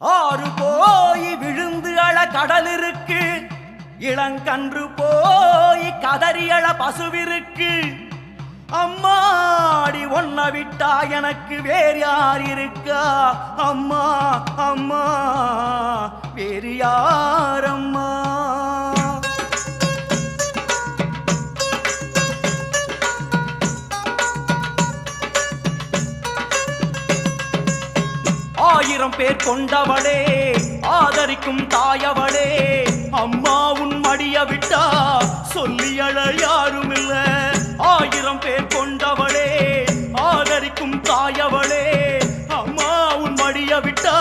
ஆறு போய் விழுந்து அழ கடல் இருக்கு இளங்கன்று போய் கதறியள பசுவிருக்கு அம்மாடி ஒன்ன விட்டா எனக்கு வேறு யார் இருக்கா? அம்மா அம்மா வேறு யார் அம்மா? ஆயிரம் பேர் கொண்டவளே ஆதரிக்கும் தாயவளே. அம்மா உன் மடிய விட்டா சொல்லி அழ யாரும் இல்ல ஆயிரம் பேர் கொண்டவளே ஆதரிக்கும் தாயவளே. அம்மா உன் மடிய விட்டா